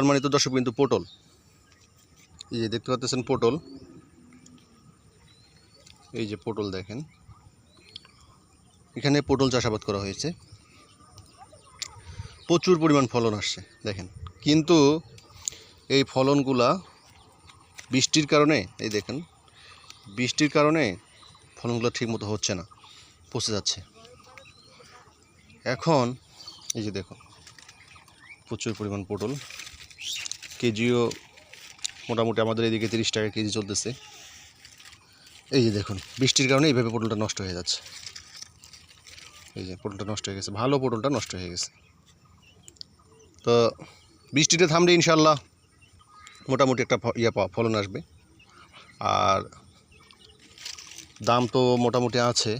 সম্মানিত দর্শক কিন্তু পটল। এই যে দেখতে পাচ্ছেন পটল। এই যে পটল দেখেন। এখানে পটল চাষাবাদ করা হয়েছে। প্রচুর পরিমাণ ফলন আসছে, দেখেন। কিন্তু এই ফলনগুলা বৃষ্টির কারণে, এই দেখেন, বৃষ্টির কারণে ফলনগুলো ঠিকমতো হচ্ছে না, পচে যাচ্ছে। এখন, এই যে দেখুন প্রচুর পরিমাণ পটল। কেজিও মোটামুটি আমাদের এদিকে তিরিশ টাকা কেজি চলতেছে। এই যে দেখুন, বৃষ্টির কারণে এইভাবে পটলটা নষ্ট হয়ে যাচ্ছে। এই যে পটলটা নষ্ট হয়ে গেছে, ভালো পটলটা নষ্ট হয়ে গেছে। তো বৃষ্টিতে থামলে ইনশাল্লাহ মোটামুটি একটা ইয়ে পাওয়া ফলন আসবে। আর দাম তো মোটামুটি আছে,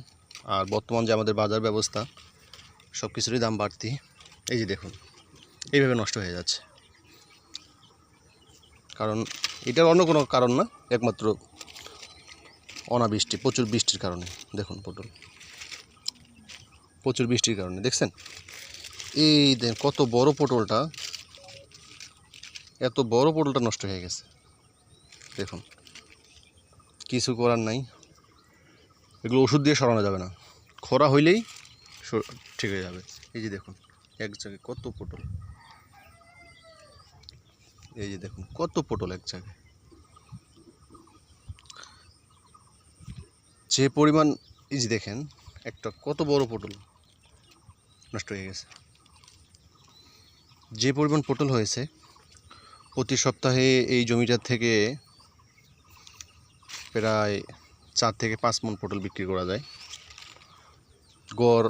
আর বর্তমান যে আমাদের বাজার ব্যবস্থা সব কিছুরই দাম বাড়তি। এই যে দেখুন, এইভাবে নষ্ট হয়ে যাচ্ছে। কারণ এটার অন্য কোনো কারণ না, একমাত্র অনাবৃষ্টি, প্রচুর বৃষ্টির কারণে। দেখুন, পটল। প্রচুর বৃষ্টির কারণে, দেখছেন? এই দেখ, কত বড় পটলটা। এত বড় পটলটা নষ্ট হয়ে গেছে। দেখুন, কিছু করার নাই। এগুলো ওষুধ দিয়ে সরানো যাবে না। খরা হইলেই ঠিক হয়ে যাবে। এই যে দেখুন, এক জায়গায় কত পটল। এই যে দেখুন, কত পটল এক জায়গায়। যে পরিমাণ, এই যে দেখেন, একটা কত বড় পটল নষ্ট হয়ে গেছে। যে পরিমাণ পটল হয়েছে, প্রতি সপ্তাহে এই জমিটার থেকে প্রায় চার থেকে পাঁচ মন পটল বিক্রি করা যায়। গড়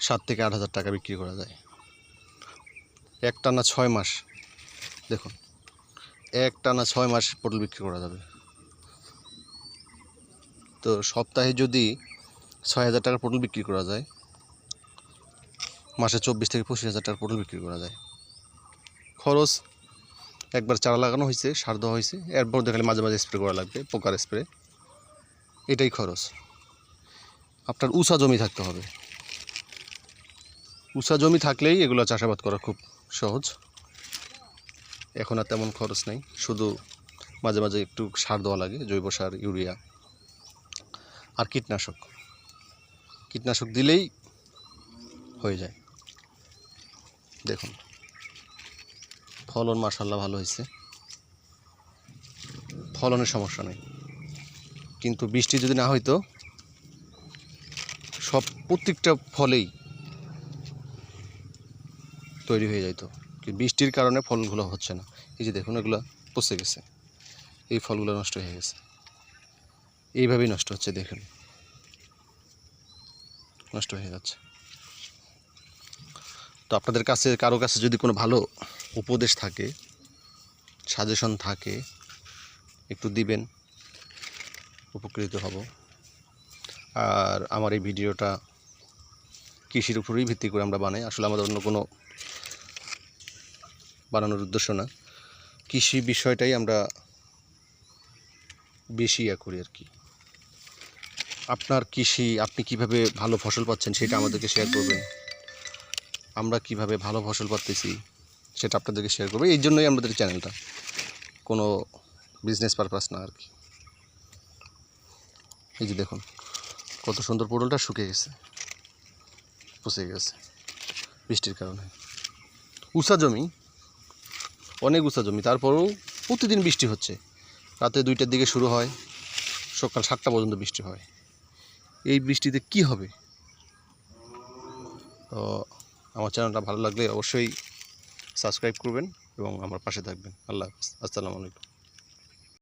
সাত থেকে আট হাজার টাকা বিক্রি করা যায়। এক টানা ছয় মাস। দেখুন, এক টানা ছয় মাস পটল বিক্রি করা যাবে। তো সপ্তাহে যদি ছয় হাজার টাকার পটল বিক্রি করা যায়, মাসে চব্বিশ থেকে পঁচিশ হাজার টাকার পটল বিক্রি করা যায়। খরচ একবার চারা লাগানো হয়েছে, সার দেওয়া হয়েছে, এরপর দেখালে মাঝে মাঝে স্প্রে করা লাগবে, পোকার স্প্রে এটাই খরচ। আপনার উষা জমি থাকতে হবে। উষা জমি থাকলেই এগুলো চাষাবাদ করা খুব সহজ। এখন আর তেমন খরচ নেই। শুধু মাঝে মাঝে একটু সার দেওয়া লাগে, জৈব সার, ইউরিয়া আর কীটনাশক। কীটনাশক দিলেই হয়ে যায়। দেখুন, ফলন মাসাল্লাহ ভালো হয়েছে। ফলনের সমস্যা নেই। কিন্তু বৃষ্টি যদি না হইতো, সব প্রত্যেকটা ফলেই তৈরি হয়ে যাইতো। বৃষ্টির কারণে ফলগুলো হচ্ছে না। এই যে দেখুন, এগুলো পচে গেছে। এই ফলগুলো নষ্ট হয়ে গেছে। এইভাবেই নষ্ট হচ্ছে, দেখুন। নষ্ট হয়ে যাচ্ছে। তো আপনাদের কাছে, কারও কাছে যদি কোনো ভালো উপদেশ থাকে সাজেশন থাকে, একটু দিবেন। উপকৃত হব। আর আমার এই ভিডিওটা কৃষির উপরেই ভিত্তি করে আমরা বানাই। আসলে আমাদের অন্য কোনো বানানোর উদ্দেশ্য না। কৃষি বিষয়টাই আমরা বেশি ইয়া করি আর কি। আপনার কৃষি, আপনি কীভাবে ভালো ফসল পাচ্ছেন সেটা আমাদেরকে শেয়ার করবেন। আমরা কীভাবে ভালো ফসল পাচ্তেছি সেটা আপনাদেরকে শেয়ার করব। এই জন্যই আমাদের চ্যানেলটা কোনো বিজনেস পারপাস না আর কি। এই যে দেখুন, কত সুন্দর পটলটা শুকিয়ে গেছে পচে গেছে বৃষ্টির কারণে। উষা জমি অনেক উঁচা জমি, তারপরেও প্রতিদিন বৃষ্টি হচ্ছে। রাতে দুইটার দিকে শুরু হয়, সকাল সাতটা পর্যন্ত বৃষ্টি হয়। এই বৃষ্টিতে কি হবে? তো আমার চ্যানেলটা ভালো লাগলে অবশ্যই সাবস্ক্রাইব করবেন এবং আমার পাশে থাকবেন। আল্লাহ হাফিজ। আসসালামু আলাইকুম।